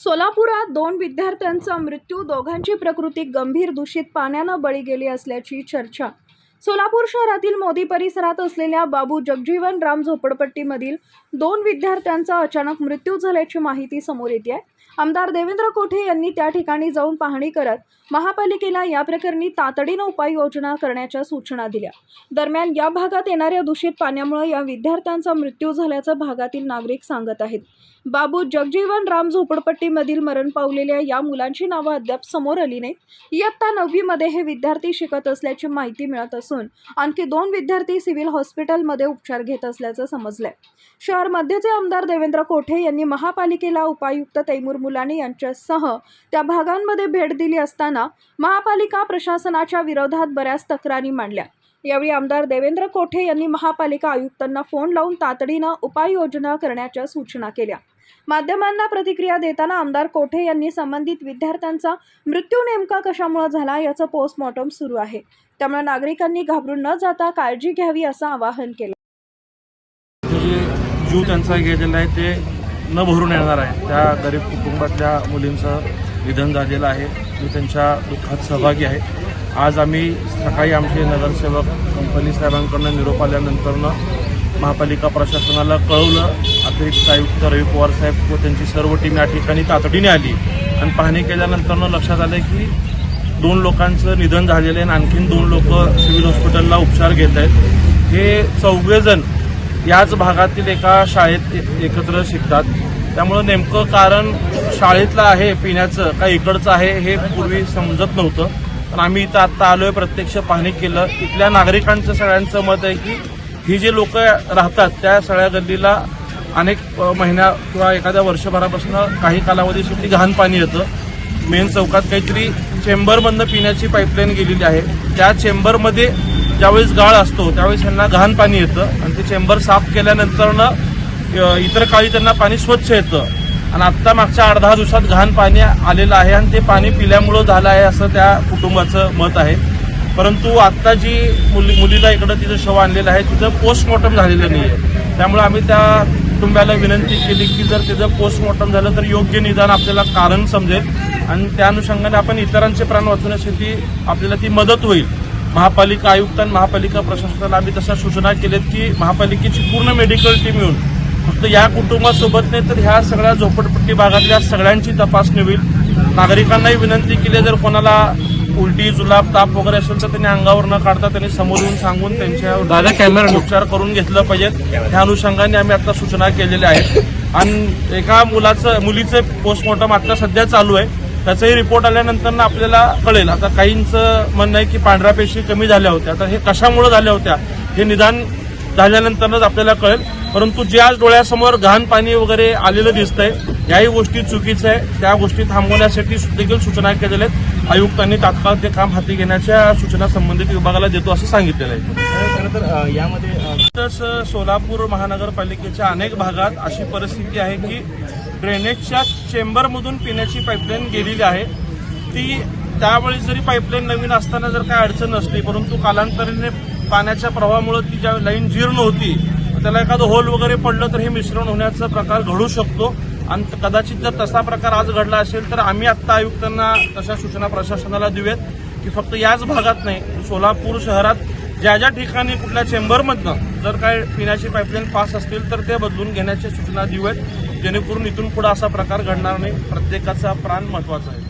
सोलापुरात दोन विद्यार्थ्यांचा मृत्यू दोघांची प्रकृती गंभीर दूषित पाण्यानं बळी गेली असल्याची चर्चा सोलापूर शहरातील मोदी परिसरात असलेल्या बाबू जगजीवन राम झोपडपट्टीमधील दोन विद्यार्थ्यांचा अचानक मृत्यू झाल्याची माहिती समोर येते आहे. आमदार देवेंद्र कोठे यांनी त्या ठिकाणी जाऊन पाहणी करत महापालिकेला या प्रकरणी तातडीनं उपाययोजना करण्याच्या सूचना दिल्या. दरम्यान या भागात येणाऱ्या दूषित पाण्यामुळे या विद्यार्थ्यांचा मृत्यू झाल्याचं भागातील नागरिक सांगत आहेत. बाबू जगजीवन राम झोपडपट्टीमधील मरण पावलेल्या या मुलांची नावं अद्याप समोर आली नाहीत. इयत्ता नववीमध्ये हे विद्यार्थी शिकत असल्याची माहिती मिळत असून आणखी दोन विद्यार्थी सिव्हिल हॉस्पिटलमध्ये उपचार घेत असल्याचं समजलंय. शहर मध्यचे आमदार देवेंद्र कोठे यांनी महापालिकेला उपायुक्त तैमूर मुलानी यांच्यासह त्या भागांमध्ये भेट दिली असताना महापालिका प्रशासनाच्या विरोधात बऱ्याच तक्रारी मांडल्या. यावेळी आमदार देवेंद्र कोठे यांनी महापालिका आयुक्तांना फोन लावून तातडीनं उपाययोजना करण्याच्या सूचना केल्या. माध्यमांना प्रतिक्रिया देताना आमदार कोठे यांनी संबंधित विद्यार्थ्यांचा मृत्यू नेमका कशामुळे झाला याचं पोस्टमॉर्टम सुरू आहे. त्यामुळे नागरिकांनी घाबरून न जाता काळजी घ्यावी असं आवाहन केलं. जीव त्यांचा गेलेला आहे ते न भरून येणार आहे. त्या गरीब कुटुंबातल्या मुलींचं निधन झालेलं आहे. मी त्यांच्या दुःखात सहभागी आहे. आज आम्ही सकाळी आमचे नगरसेवक कंपनी साहेबांकडनं निरोप आल्यानंतरनं महापालिका प्रशासनाला कळवलं. अतिरिक्त आयुक्त रवी पवार साहेब व त्यांची सर्व टीम या ठिकाणी तातडीने आली. आणि पाहणी केल्यानंतरनं लक्षात आलं की दोन लोकांचं निधन झालेलं आहे आणि आणखीन दोन लोक सिव्हिल हॉस्पिटलला उपचार घेत आहेत. हे चौघेजण याच भागातील एका शाळेत एकत्र शिकतात. त्यामुळं नेमकं कारण शाळेतलं आहे पिण्याचं का इकडचं आहे हे पूर्वी समजत नव्हतं. पण आम्ही इथं आत्ता आलोय प्रत्यक्ष पाहणी केलं. इथल्या नागरिकांचं सगळ्यांचं मत आहे की ही जी लोक राहतात त्या सगळ्या गल्लीला अनेक महिन्या किंवा एखाद्या वर्षभरापासून काही कालावधीसाठी घाण पाणी येतं. मेन चौकात काहीतरी चेंबरमधनं पिण्याची पाईपलाईन गेलेली आहे. त्या चेंबरमध्ये ज्यावेळेस गाळ असतो त्यावेळेस त्यांना घाण पाणी येतं आणि ते चेंबर साफ केल्यानंतरनं इतर काळी त्यांना पाणी स्वच्छ येतं. आणि आत्ता मागच्या आठ दहा दिवसात घाण पाणी आलेलं आहे आणि ते पाणी पिल्यामुळं झालं आहे असं त्या कुटुंबाचं मत आहे. परंतु आत्ता जी मुली मुलीला इकडं तिचं शव आणलेलं आहे तिचं पोस्टमॉर्टम झालेलं नाही आहे त्यामुळे आम्ही त्या कुटुंबाला विनंती केली की जर तिचं पोस्टमॉर्टम झालं तर योग्य निदान आपल्याला कारण समजेल आणि त्या अनुषंगाने आपण इतरांचे प्राण वाचवण्यासाठी आपल्याला ती मदत होईल. महापालिका आयुक्त आणि महापालिका प्रशासनाला आम्ही तशा सूचना केल्यात की महापालिकेची पूर्ण मेडिकल टीम येऊन फक्त या कुटुंबासोबत नाही तर ह्या सगळ्या झोपडपट्टी भागातल्या सगळ्यांची तपासणी होईल. नागरिकांनाही विनंती केली जर कोणाला उलटी जुलाब ताप वगैरे असेल तर त्यांनी अंगावर न काढता त्यांनी समोर येऊन सांगून त्यांच्यावर दादा कॅमेरा उपचार करून घेतलं पाहिजेत त्या अनुषंगाने आम्ही आता सूचना केलेल्या आहेत. आणि एका मुलाचं मुलीचं पोस्टमॉर्टम आता सध्या चालू आहे. त्याचाही रिपोर्ट आल्यानंतर ना आपल्याला कळेल. आता काहींचं म्हणणं आहे की पांढऱ्या पेशी कमी झाल्या होत्या. तर हे कशामुळे झाल्या होत्या? हे निदान झाल्यानंतरच आपल्याला कळेल. परंतु जे आज डोळ्यासमोर घाण पाणी वगैरे आलेलं दिसतंय याही गोष्टी चुकीच्या आहे. त्या गोष्टी थांबवण्यासाठी देखील सूचना केलेल्या आहेत. आयुक्तांनी तात्काळ ते काम हाती घेण्याच्या सूचना संबंधित विभागाला देतो असं सांगितलेलं आहे. यामध्ये सोलापूर महानगरपालिकेच्या अनेक भागात अशी परिस्थिती आहे की ड्रेनेजच्या चेंबरमधून पिण्याची पाईपलाईन गेलेली आहे. ती त्यावेळी जरी पाईपलाईन नवीन असताना जर काही अडचण नसली परंतु कालांतराने पाण्याच्या प्रवाहामुळे ती ज्या लाईन जीर्ण होती त्याला एखादं होल वगैरे पडलं तर हे मिश्रण होण्याचा प्रकार घडू शकतो. आणि कदाचित जर तसा प्रकार आज घडला असेल तर आम्ही आत्ता आयुक्तांना तशा सूचना प्रशासनाला देऊयात की फक्त याच भागात नाही सोलापूर शहरात ज्या ज्या ठिकाणी कुठल्या चेंबरमधनं जर काय पिण्याची पाईपलाईन पास असतील तर ते बदलून घेण्याच्या सूचना देऊयात. जेणेकरून इथून पुढे असा प्रकार घडणार नाही. प्रत्येकाचा प्राण महत्त्वाचा आहे.